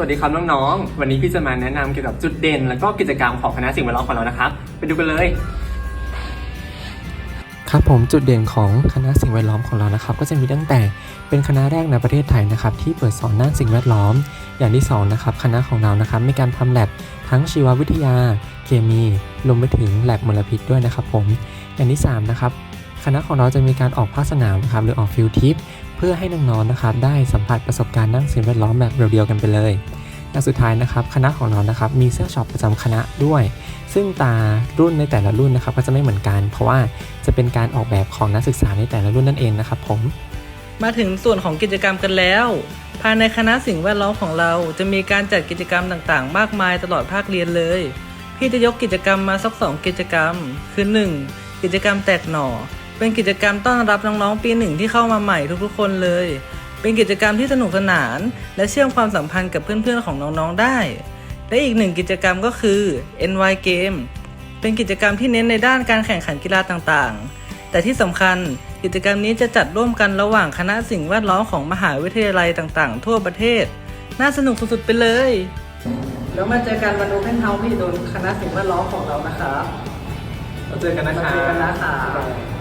วัสดีครับน้องๆ วันนี้พี่จะมาแนะนำเกี่ยวกับจุดเด่น แล้วก็กิจกรรมของคณะสิ่งแวดล้อมของเรานะครับ ไปดูกันเลย ครับผมจุดเด่นของคณะสิ่งแวดล้อมของเรานะครับ ก็จะมีตั้งแต่เป็นคณะแรกในประเทศไทยนะครับ ที่เปิดสอนด้านสิ่งแวดล้อม อย่างที่สองนะครับคณะของเรานะครับมีการทำแลบทั้งชีววิทยา เคมีรวมไปถึงแลบมลพิษด้วยนะครับ ผมอย่างที่สามนะครับ คณะของเราจะมีการออกภาคสนามนะครับหรือออกฟิลทิปเพื่อให้น้องๆนะครับได้สัมผัสประสบการณ์ด้านสิ่งแวดล้อมแบบเรียวกันไปเลยและสุดท้ายนะครับคณะของเรานะครับมีเสื้อช็อปประจำคณะด้วย ซึ่งตารุ่นในแต่ละรุ่นนะครับก็จะไม่เหมือนกัน เพราะว่าจะเป็นการออกแบบของนักศึกษาในแต่ละรุ่นนั่นเองนะครับผม มาถึงส่วนของกิจกรรมกันแล้ว ภายในคณะสิ่งแวดล้อมของเราจะมีการจัดกิจกรรมต่างๆ มากมายตลอดภาคเรียนเลย พี่จะยกกิจกรรมมาสักสองกิจกรรม คือ 1. กิจกรรมแตกหน่อ เป็นกิจกรรมต้อนรับน้องๆปีหนึ่งที่เข้ามาใหม่ทุกๆคนเลย เป็นกิจกรรมที่สนุกสนาน และเชื่อมความสัมพันธ์กับเพื่อนๆของน้องๆได้ และอีกหนึ่งกิจกรรมก็คือ NY Game เป็นกิจกรรมที่เน้นในด้านการแข่งขันกีฬาต่างๆ แต่ที่สำคัญกิจกรรมนี้จะจัดร่วมกันระหว่างคณะสิ่งแวดล้อมของมหาวิทยาลัยต่างๆ ทั่วประเทศ น่าสนุกสุดๆไปเลย แล้วมาเจอกันวันโอเพนเฮาส์พี่โดนคณะสิ่งแวดล้อมของเรานะครับเราเจอกันนะคะเราเจอกันนะคะบ๊าย